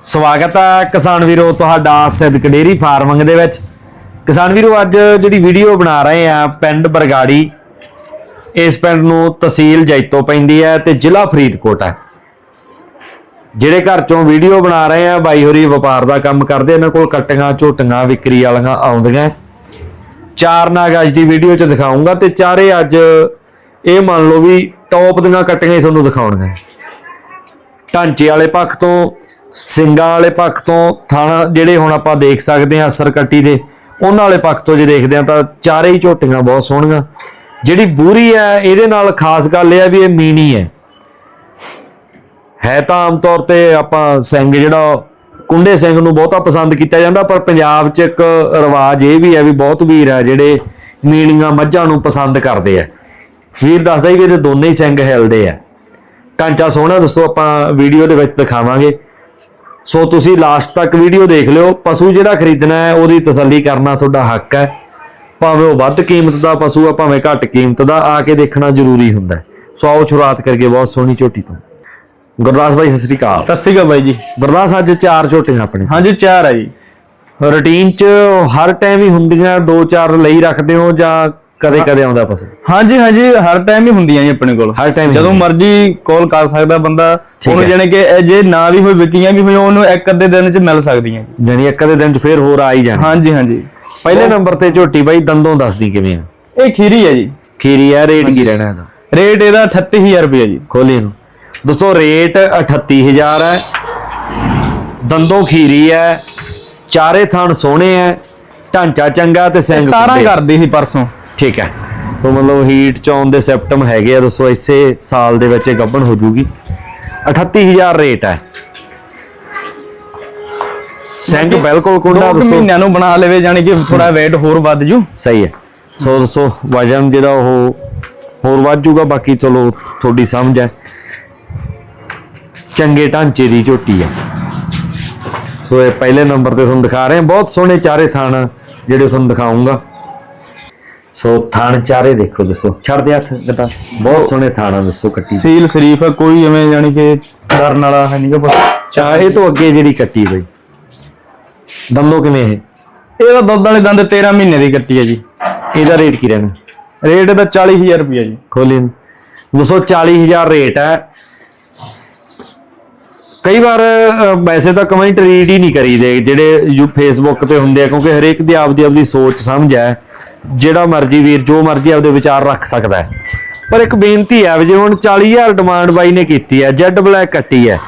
ਸਵਾਗਤ ਹੈ ਕਿਸਾਨ ਵੀਰੋ ਤੁਹਾਡਾ ਸਿੱਧਕ ਡੇਰੀ ਫਾਰਮਿੰਗ ਦੇ ਵਿੱਚ। ਕਿਸਾਨ ਵੀਰੋ, ਅੱਜ ਜਿਹੜੀ ਵੀਡੀਓ ਬਣਾ ਰਹੇ ਆ ਪਿੰਡ ਬਰਗਾੜੀ, ਇਸ ਪਿੰਡ ਨੂੰ ਤਹਿਸੀਲ ਜੈਤੋ ਪੈਂਦੀ ਹੈ ਤੇ ਜ਼ਿਲ੍ਹਾ ਫਰੀਦਕੋਟ ਹੈ। ਜਿਹੜੇ ਘਰ ਚੋਂ ਵੀਡੀਓ ਬਣਾ ਰਹੇ ਆ ਬਾਈ ਹੋਰੀ ਵਪਾਰ ਦਾ ਕੰਮ ਕਰਦੇ ਇਹਨਾਂ ਕੋਲ ਕਟੀਆਂ, ਝੋਟੀਆਂ, ਵਿਕਰੀ ਵਾਲੀਆਂ ਆਉਂਦੀਆਂ। ਚਾਰ ਨਾਗ ਅੱਜ ਦੀ ਵੀਡੀਓ 'ਚ ਦਿਖਾਉਂਗਾ ਤੇ ਚਾਰੇ ਅੱਜ ਇਹ ਮੰਨ ਲਓ ਵੀ ਟੌਪ ਦੀਆਂ ਕਟੀਆਂ ਹੀ ਤੁਹਾਨੂੰ ਦਿਖਾਉਣਗੇ ਢਾਂਚੇ ਵਾਲੇ ਪੱਖ ਤੋਂ ਸਿੰਘਾਂ ਵਾਲੇ ਪੱਖ ਤੋਂ ਥਣ ਜਿਹੜੇ ਹੁਣ ਆਪਾਂ ਦੇਖ ਸਕਦੇ ਹਾਂ ਅਸਰ ਕੱਟੀ ਦੇ, ਉਹਨਾਂ ਵਾਲੇ ਪੱਖ ਤੋਂ ਜੇ ਦੇਖਦੇ ਹਾਂ ਤਾਂ ਚਾਰੇ ਹੀ ਝੋਟੀਆਂ ਬਹੁਤ ਸੋਹਣੀਆਂ। ਜਿਹੜੀ ਬੂਰੀ ਹੈ, ਇਹਦੇ ਨਾਲ ਖਾਸ ਗੱਲ ਇਹ ਹੈ ਵੀ ਇਹ ਮੀਣੀ ਹੈ। ਹੈ ਤਾਂ ਆਮ ਤੌਰ ਤੇ ਆਪਾਂ ਸਿੰਘ ਜਿਹੜਾ, ਕੁੰਡੇ ਸਿੰਘ ਨੂੰ ਬਹੁਤਾ ਪਸੰਦ ਕੀਤਾ ਜਾਂਦਾ, ਪਰ ਪੰਜਾਬ 'ਚ ਇੱਕ ਰਿਵਾਜ ਇਹ ਵੀ ਹੈ ਵੀ ਬਹੁਤ ਵੀਰ ਹੈ ਜਿਹੜੇ ਮੀਣੀਆਂ ਮੱਝਾਂ ਨੂੰ ਪਸੰਦ ਕਰਦੇ ਆ। ਵੀਰ ਦੱਸਦਾ ਹੀ ਵੀ ਇਹਦੇ ਦੋਨੇ ਹੀ ਸਿੰਘ ਹਿਲਦੇ ਆ। ਢਾਂਚਾ ਸੋਹਣਾ ਦੋਸਤੋ ਆਪਾਂ ਵੀਡੀਓ ਦੇ ਵਿੱਚ ਦਿਖਾਵਾਂਗੇ। ਸੋ ਤੁਸੀਂ ਲਾਸਟ ਤੱਕ ਵੀਡੀਓ ਦੇਖ ਲਿਓ। ਪਸ਼ੂ ਜਿਹੜਾ ਖਰੀਦਣਾ ਹੈ ਉਹਦੀ ਤਸੱਲੀ ਕਰਨਾ ਤੁਹਾਡਾ ਹੱਕ ਹੈ। ਭਾਵੇਂ ਉਹ ਵੱਧ ਕੀਮਤ ਦਾ ਪਸ਼ੂ ਆ ਭਾਵੇਂ ਘੱਟ ਕੀਮਤ ਦਾ ਆ ਕੇ ਦੇਖਣਾ ਜ਼ਰੂਰੀ ਹੁੰਦਾ ਹੈ। ਸੋ ਆਓ ਸ਼ੁਰੂਆਤ ਕਰਕੇ ਬਹੁਤ ਸੋਹਣੀ ਝੋਟੀ ਤੋਂ। ਗੁਰਦਾਸ ਭਾਈ ਸਤਿ ਸ੍ਰੀ ਅਕਾਲ। ਸਤਿ ਸ਼੍ਰੀ ਅਕਾਲ ਬਾਈ ਜੀ। ਗੁਰਦਾਸ ਅੱਜ ਚਾਰ ਝੋਟੀਆਂ ਆਪਣੇ। ਹਾਂਜੀ ਚਾਰ ਆ ਜੀ। ਰੁਟੀਨ 'ਚ ਹਰ ਟਾਈਮ ਹੀ ਹੁੰਦੀਆਂ ਦੋ ਚਾਰ ਲਈ ਰੱਖਦੇ ਹੋ ਜਾਂ ਕਦੇ ਕਦੇ ਆਉਂਦਾ ਪਸ਼ੂ। ਹਾਂਜੀ ਹਾਂਜੀ ਹਰ ਟਾਈਮ ਹੀ ਹੁੰਦੀਆਂ ਜੀ ਆਪਣੇ ਕੋਲ। ਹਰ ਟਾਈਮ ਜਦੋਂ ਮਰਜ਼ੀ ਕਾਲ ਕਰ ਸਕਦਾ ਬੰਦਾ ਉਹਨੂੰ ਹੈ। ਜਾਣੇ ਕਿ ਇਹ ਜੇ ਨਾ ਵੀ ਹੋਈ ਵਿਕੀਆਂ ਵੀ ਹੋਈ ਉਹਨੂੰ ਇੱਕ ਅੱਧੇ ਦਿਨ ਚ ਮਿਲ ਸਕਦੀਆਂ ਜੀ। ਜਾਨੀ ਇੱਕ ਦੇ ਦਿਨ 'ਚ ਫੇਰ ਹੋਰ ਆ ਹੀ ਜਾਣਾ। ਹਾਂਜੀ ਹਾਂਜੀ। ਪਹਿਲੇ ਨੰਬਰ ਤੇ ਝੋਟੀ ਬਾਈ ਦੰਦੋਂ ਦੱਸਦੀ ਕਿਵੇਂ ਆ? ਇਹ ਖੀਰੀ ਹੈ ਜੀ। ਖੀਰੀ ਆ ਰੇਟ ਕੀ ਰਹਿਣਾ ਇਹਦਾ? ਰੇਟ ਇਹਦਾ 38000 ਰੁਪਏ ਜੀ। ਖੋਲੀ ਨੂੰ ਦੋਸਤੋ ਰੇਟ 38000 ਹੈ। ਦੰਦੋਂ ਖੀਰੀ ਹੈ। ਚਾਰੇ ਥਣ ਸੋਹਣੇ ਹੈ। ਢਾਂਚਾ ਚੰਗਾ ਤੇ ਸਿੰਘ ਖੁੱਲੇ। ਕਰਦੀ ਸੀ ਪਰਸੋਂ। ਠੀਕ ਹੈ। ਤੋਂ ਮਤਲਬ ਹੀਟ ਚ ਆਉਣ ਦੇ ਸਿਪਟਮ ਹੈਗੇ ਆ ਦੋਸਤੋ ਇਸੇ ਸਾਲ ਦੇ ਵਿੱਚ ਇਹ ਗੱਭਣ ਹੋ ਜੂਗੀ। 38000 ਰੇਟ ਹੈ। ਸਿੰਘ ਬਿਲਕੁਲ ਕੁੰਡਾ ਦੋਸਤੋ ਮਹੀਨਿਆਂ ਨੂੰ ਬਣਾ ਲਵੇ ਜਾਣੀ ਕਿ ਥੋੜਾ weight ਹੋਰ ਵੱਧ ਜੂ। ਸਹੀ ਹੈ। ਸੋ ਦੋਸਤੋ ਵਜਨ ਜਿਹੜਾ ਉਹ ਹੋਰ ਵੱਧ ਜੂਗਾ ਬਾਕੀ ਚਲੋ ਤੁਹਾਡੀ ਸਮਝ ਹੈ। ਚੰਗੇ ਢਾਂਚੇ ਦੀ ਝੋਟੀ ਹੈ। ਸੋ ਇਹ ਪਹਿਲੇ ਨੰਬਰ ਤੇ ਤੁਹਾਨੂੰ ਦਿਖਾ ਰਹੇ ਹਾਂ। ਬਹੁਤ ਸੋਹਣੇ ਚਾਰੇ ਥਣ ਜਿਹੜੇ ਤੁਹਾਨੂੰ ਦਿਖਾਉਂਗਾ। ਸੋ ਥਣ ਚਾਰੇ ਦੇਖੋ ਦੱਸੋ ਛੱਡ ਦੇ ਹੱਥ ਗਟਾ ਬਹੁਤ ਸੋਹਣੇ ਥਾਣਾ ਦੱਸੋ ਕੱਟੀ। ਸੀਲ ਸ਼ਰੀਫ ਹੈ ਕੋਈ ਐਵੇਂ ਜਾਣੀ ਕਿ ਡਰਨ ਵਾਲਾ ਹੈ ਨਹੀਂਗਾ ਬਸ। ਚਾ ਇਹ ਤੋਂ ਅੱਗੇ ਜਿਹੜੀ ਕੱਟੀ ਬਈ। ਦਮਲੋ ਕਿਵੇਂ ਇਹ? ਇਹਦਾ ਦੁੱਧ ਵਾਲੇ ਦੰਦ 13 ਮਹੀਨੇ ਦੀ ਕੱਟੀ ਹੈ ਜੀ। ਇਹਦਾ ਰੇਟ ਕੀ ਰਹਿਣਾ ਰੇਟ ਇਹਦਾ 40000 ਰੁਪਏ ਜੀ। ਖੋਲੀ। ਨੂੰ। ਦੋਸਤੋ 40000 ਰੇਟ ਹੈ। ਕਈ ਵਾਰ ਵੈਸੇ ਤਾਂ ਕਮੈਂਟ ਰੀਡ ਹੀ ਨਹੀਂ ਕਰੀਦੇ ਜਿਹੜੇ ਯੂ ਫੇਸਬੁੱਕ ਤੇ ਹੁੰਦੇ ਆ ਕਿਉਂਕਿ ਹਰੇਕ ਦੀ ਆਪਦੀ ਆਪਦੀ ਸੋਚ ਸਮਝ ਹੈ। ਜਿਹੜਾ ਮਰਜ਼ੀ ਵੀਰ ਜੋ ਮਰਜ਼ੀ ਆਪਦੇ ਵਿਚਾਰ ਰੱਖ ਸਕਦਾ ਹੈ। ਪਰ ਇੱਕ ਬੇਨਤੀ ਹੈ ਵੀ ਜੇ ਹੁਣ 40000 ਡਿਮਾਂਡ ਬਾਈ ਨੇ ਕੀਤੀ ਹੈ ਜੈਡ ਬਲੈਕ ਕੱਟੀ ਹੈ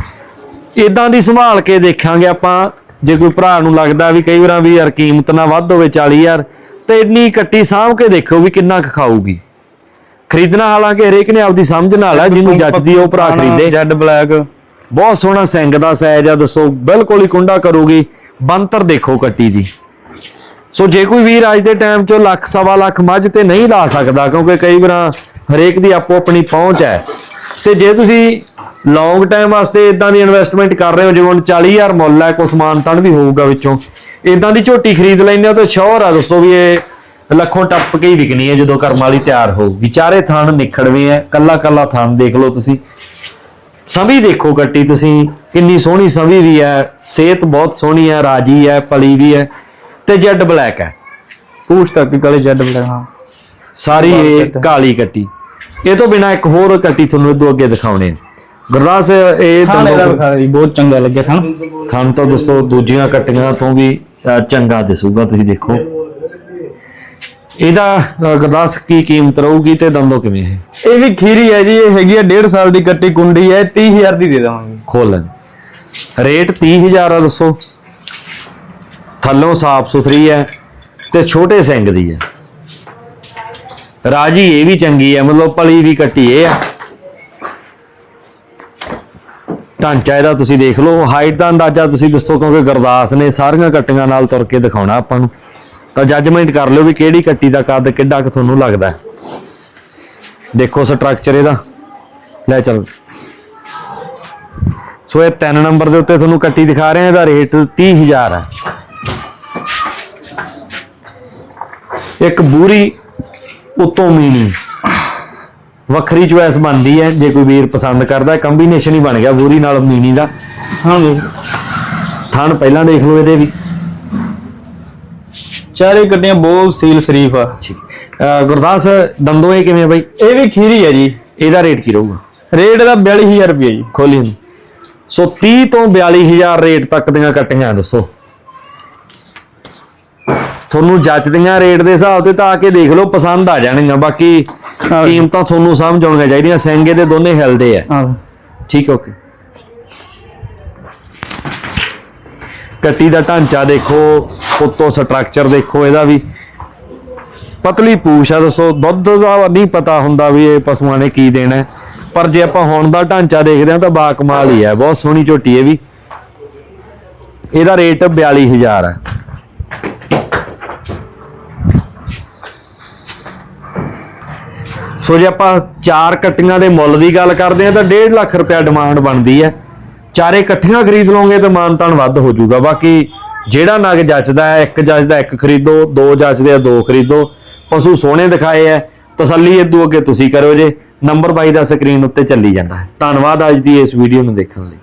ਇਦਾਂ ਦੀ ਸੰਭਾਲ ਕੇ ਦੇਖਾਂਗੇ ਆਪਾਂ। ਜੇ ਕੋਈ ਭਰਾ ਨੂੰ ਲੱਗਦਾ ਵੀ ਕਈ ਵਾਰਾਂ ਵੀ ਯਾਰ ਕੀਮਤ ਨਾ ਵੱਧ ਹੋਵੇ 40000 ਤੇ ਇੰਨੀ ਕੱਟੀ ਸਾਂਭ ਕੇ ਦੇਖੋ ਵੀ ਕਿੰਨਾ ਕੁ ਖਾਊਗੀ। ਖਰੀਦਣਾ ਹਾਲਾਂਕਿ ਹਰੇਕ ਨੇ ਆਪਦੀ ਸਮਝ ਨਾਲ ਹੈ ਜਿਹਨੂੰ ਜੱਜਦੀ ਉਹ ਭਰਾ ਖਰੀਦੇ। ਜੈਡ ਬਲੈਕ ਬਹੁਤ ਸੋਹਣਾ ਸਿੰਘ ਦਾ ਸਾਈਜ਼ ਆ ਦੱਸੋ ਬਿਲਕੁਲ ਹੀ ਕੁੰਡਾ ਕਰੂਗੀ। ਬੰਤਰ ਦੇਖੋ ਕੱਟੀ ਦੀ। ਸੋ ਜੇ ਕੋਈ ਵੀਰ ਅੱਜ ਦੇ ਟਾਈਮ 'ਚੋਂ ਲੱਖ, ਸਵਾ ਲੱਖ ਮੱਝ ਤੇ ਨਹੀਂ ਲਾ ਸਕਦਾ, ਕਿਉਂਕਿ ਕਈ ਵਾਰਾਂ ਹਰੇਕ ਦੀ ਆਪੋ ਆਪਣੀ ਪਹੁੰਚ ਹੈ। ਤੇ ਜੇ ਤੁਸੀਂ ਲੌਂਗ ਟਾਈਮ ਵਾਸਤੇ ਇਦਾਂ ਦੀ ਇਨਵੈਸਟਮੈਂਟ ਕਰ ਰਹੇ ਹੋ, ਜਿਵੇਂ ਹੁਣ 40000 ਮੁੱਲ ਹੈ ਕੋਈ ਸਮਾਨ ਤਣ ਵੀ ਹੋਊਗਾ ਵਿੱਚੋਂ ਇਦਾਂ ਦੀ ਝੋਟੀ ਖਰੀਦ ਲੈਂਦੇ ਹੋ ਤਾਂ ਸ਼ੋਰ ਆ ਦੱਸੋ ਵੀ ਇਹ ਲੱਖੋਂ ਟੱਪ ਕੇ ਹੀ ਵਿਕਣੀ ਹੈ, ਜਦੋਂ ਕਰਮ ਵਾਲੀ ਤਿਆਰ ਹੋਊਗੀ ਚਾਰੇ ਥਣ ਨਿਖੜਵੇਂ ਹੈ, ਕੱਲਾ ਕੱਲਾ ਥਣ ਦੇਖ ਲਓ ਤੁਸੀਂ। ਸੰਭੀ ਦੇਖੋ ਕੱਟੀ ਤੁਸੀਂ, ਕਿੰਨੀ ਸੋਹਣੀ ਸੰਭੀ ਵੀ ਹੈ, ਸਿਹਤ ਬਹੁਤ ਸੋਹਣੀ ਹੈ, ਰਾਜੀ ਹੈ, ਪਲੀ ਵੀ ਹੈ। ਤੇ ਜੈਡ ਬਲੈਕ ਹੈ। ਪੂਛ ਤੱਕ ਕਾਲੇ ਜੈਡ ਬਲੈਕ ਹਾਂ। ਸਾਰੀ ਇਹ ਕਾਲੀ ਕੱਟੀ। ਇਹ ਤੋਂ ਬਿਨਾ ਇੱਕ ਹੋਰ ਕੱਟੀ ਤੁਹਾਨੂੰ ਇਦੋਂ ਅੱਗੇ ਦਿਖਾਉਣੇ ਆ। ਗੁਰਦਾਸ ਇਹ ਥਾਣੇ ਦਾ ਬਹੁਤ ਚੰਗਾ ਲੱਗਿਆ ਥਾਂ ਥਣ ਤਾਂ ਦੋਸਤੋ ਦੂਜੀਆਂ ਕੱਟੀਆਂ ਤੋਂ ਵੀ ਚੰਗਾ ਦਿਸੂਗਾ ਤੁਸੀਂ ਦੇਖੋ। ਇਹਦਾ ਗੁਰਦਾਸ ਕੀ ਕੀਮਤ ਰਹੂਗੀ ਤੇ ਦੰਦੋ ਕਿਵੇਂ ਹੈ? ਇਹ ਵੀ ਖੀਰੀ ਹੈ ਜੀ ਇਹ ਹੈਗੀ ਹੈ 1.5 ਸਾਲ ਦੀ ਕੱਟੀ ਕੁੰਡੀ ਹੈ 30000 ਦੀ ਦੇ ਦੇਵਾਂਗੇ। ਖੋਲਣ। ਰੇਟ 30000 ਆ ਦੱਸੋ। ਥੱਲੋਂ ਸਾਫ਼ ਸੁਥਰੀ ਹੈ ਤੇ ਛੋਟੇ ਸਿੰਘ ਦੀ ਹੈ। ਰਾਜੀ ਇਹ ਵੀ ਚੰਗੀ ਹੈ, ਮਤਲਬ ਪਲੀ ਵੀ ਕੱਟੀ ਇਹ ਆ। ਢਾਂਚਾ ਇਹਦਾ ਤੁਸੀਂ ਦੇਖ ਲਓ, ਹਾਈਟ ਦਾ ਅੰਦਾਜ਼ਾ ਤੁਸੀਂ ਦੱਸੋ, ਕਿਉਂਕਿ ਗੁਰਦਾਸ ਨੇ ਸਾਰੀਆਂ ਕੱਟੀਆਂ ਨਾਲ ਤੁਰ ਕੇ ਦਿਖਾਉਣਾ ਆਪਾਂ ਨੂੰ। ਤਾਂ ਜੱਜਮੈਂਟ ਕਰ ਲਿਓ ਵੀ ਕਿਹੜੀ ਕੱਟੀ ਦਾ ਕੱਦ ਕਿੱਡਾ ਕੁ ਤੁਹਾਨੂੰ ਲੱਗਦਾ ਦੇਖੋ ਸਟਰਕਚਰ ਇਹਦਾ। ਲੈ ਚੱਲ। ਸੋ ਇਹ 3 ਨੰਬਰ ਦੇ ਉੱਤੇ ਤੁਹਾਨੂੰ ਕੱਟੀ ਦਿਖਾ ਰਹੇ ਹਾਂ ਇਹਦਾ ਰੇਟ 30000 ਹੈ। ਇੱਕ ਬੂਰੀ ਉਤੋਂ ਮੀਣੀ। ਵੱਖਰੀ ਚੁਆਇਸ ਬਣਦੀ ਹੈ ਜੇ ਕੋਈ ਵੀਰ ਪਸੰਦ ਕਰਦਾ ਕੰਬੀਨੇਸ਼ਨ ਹੀ ਬਣ ਗਿਆ ਬੂਰੀ ਨਾਲ ਮੀਣੀ ਦਾ। ਹਾਂ ਜੀ। ਥਣ ਪਹਿਲਾਂ ਦੇਖ ਲਓ ਇਹਦੇ ਵੀ। ਚਾਰੇ ਕੱਟੀਆਂ ਬਹੁਤ ਸੀਲ ਸ਼ਰੀਫ ਆ। ਗੁਰਦਾਸ ਦੰਦੋ ਇਹ ਕਿਵੇਂ ਬਾਈ? ਇਹ ਵੀ ਖੀਰੀ ਆ ਜੀ। ਇਹਦਾ ਰੇਟ ਕੀ ਰਹੂਗਾ? ਰੇਟ ਦਾ 42000 ਰੁਪਏ ਜੀ। ਖੋਲੀ ਨੂੰ ਸੋ 30 ਤੋਂ 42000 ਰੇਟ ਤੱਕ ਦੀਆਂ ਕੱਟੀਆਂ ਦੱਸੋ। ਤੁਹਾਨੂੰ ਜੱਜਦੀਆਂ ਰੇਟ ਦੇ ਹਿਸਾਬ ਤੇ ਤਾਂ ਆ ਕੇ ਦੇਖ ਲਓ ਪਸੰਦ ਆ ਜਾਣਗੀਆਂ। ਬਾਕੀ। ਕੀਮਤਾਂ ਤੁਹਾਨੂੰ ਸਮਝ ਆਉਣੀਆਂ ਚਾਹੀਦੀਆਂ। ਸਿੰਗੇ ਦੇ ਦੋਨੇ ਹਿਲਦੇ ਆ। ਹਾਂ। ਠੀਕ ਓਕੇ। ਕੱਟੀ ਦਾ ਢਾਂਚਾ ਦੇਖੋ ਉੱਤੋਂ ਸਟਰਕਚਰ ਦੇਖੋ ਇਹਦਾ ਵੀ। ਪਤਲੀ ਪੂਛ ਆ ਦੱਸੋ ਦੁੱਧ ਦਾ ਨਹੀਂ ਪਤਾ ਹੁੰਦਾ ਵੀ ਇਹ ਪਸ਼ੂਆਂ ਨੇ ਕੀ ਦੇਣਾ। ਪਰ ਜੇ ਆਪਾਂ ਹੁਣ ਦਾ ਢਾਂਚਾ ਦੇਖਦੇ ਹਾਂ ਤਾਂ ਬਾ ਕਮਾਲ ਹੀ ਹੈ ਬਹੁਤ ਸੋਹਣੀ ਝੋਟੀ ਹੈ ਵੀ। ਇਹਦਾ ਰੇਟ 42000 ਹੈ ਸੋ ਜੇ ਆਪਾਂ ਚਾਰ ਕੱਟੀਆਂ ਦੇ ਮੁੱਲ ਦੀ ਗੱਲ ਕਰਦੇ ਹਾਂ, ਤਾਂ 1.5 ਲੱਖ ਰੁਪਏ ਡਿਮਾਂਡ ਬਣਦੀ ਹੈ। ਚਾਰੇ ਇਕੱਠੀਆਂ ਖਰੀਦ ਲਓਗੇ ਤਾਂ ਮਾਨਤਾਨ ਵੱਧ ਹੋ ਜਾਊਗਾ। ਬਾਕੀ ਜਿਹੜਾ ਨਗ ਜੱਚਦਾ ਹੈ, ਇੱਕ ਜੱਚਦਾ, ਇੱਕ ਖਰੀਦੋ, ਦੋ ਜੱਚਦੇ ਆ, ਦੋ ਖਰੀਦੋ। ਪਸ਼ੂ ਸੋਹਣੇ ਦਿਖਾਏ ਐ ਤਸੱਲੀ ਇਦੋਂ ਅੱਗੇ ਤੁਸੀਂ ਕਰੋ ਜੇ। ਨੰਬਰ 22 ਦਾ ਸਕਰੀਨ ਉੱਤੇ ਚੱਲੀ ਜਾਂਦਾ ਹੈ। ਧੰਨਵਾਦ ਅੱਜ ਦੀ ਇਸ ਵੀਡੀਓ ਨੂੰ ਦੇਖਣ ਲਈ।